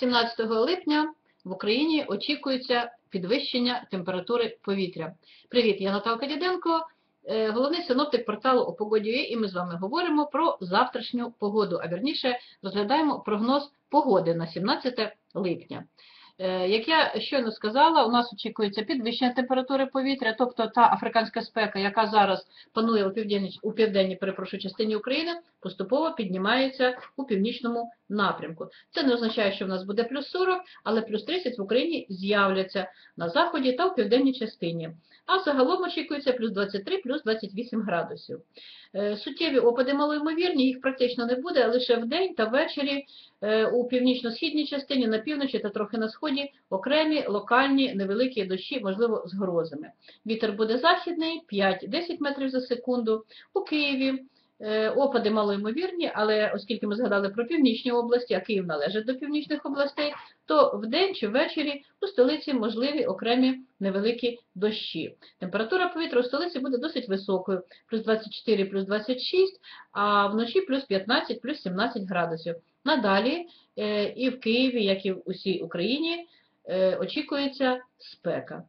17 липня в Україні очікується підвищення температури повітря. Привіт, я Наталка Діденко, е, головний синоптик порталу «О погоді. і ми з вами говоримо про завтрашню погоду, а вірніше розглядаємо прогноз погоди на 17 липня. Е, Як я щойно сказала, у нас очікується підвищення температури повітря, тобто та африканська спека, яка зараз панує у південній, у південній перепрошую, частині України, поступово піднімається у північному напрямку. Це не означає, що в нас буде плюс 40, але плюс 30 в Україні з'являться на заході та в південній частині. А загалом очікується плюс 23, плюс 28 градусів. Е, Суттєві опади малоймовірні, їх практично не буде, лише вдень та ввечері е, у північно-східній частині, на півночі та трохи на сході окремі локальні невеликі дощі, можливо, з грозами. Вітер буде західний 5-10 метрів за секунду. У Києві опади малоймовірні, але оскільки ми згадали про північні області, а Київ належить до північних областей, то вдень чи ввечері у столиці можливі окремі невеликі дощі. Температура повітря у столиці буде досить високою, плюс 24, плюс 26, а вночі плюс 15, плюс 17 градусів. Надалі е, і в Києві, як і в усій Україні, е, очікується спека.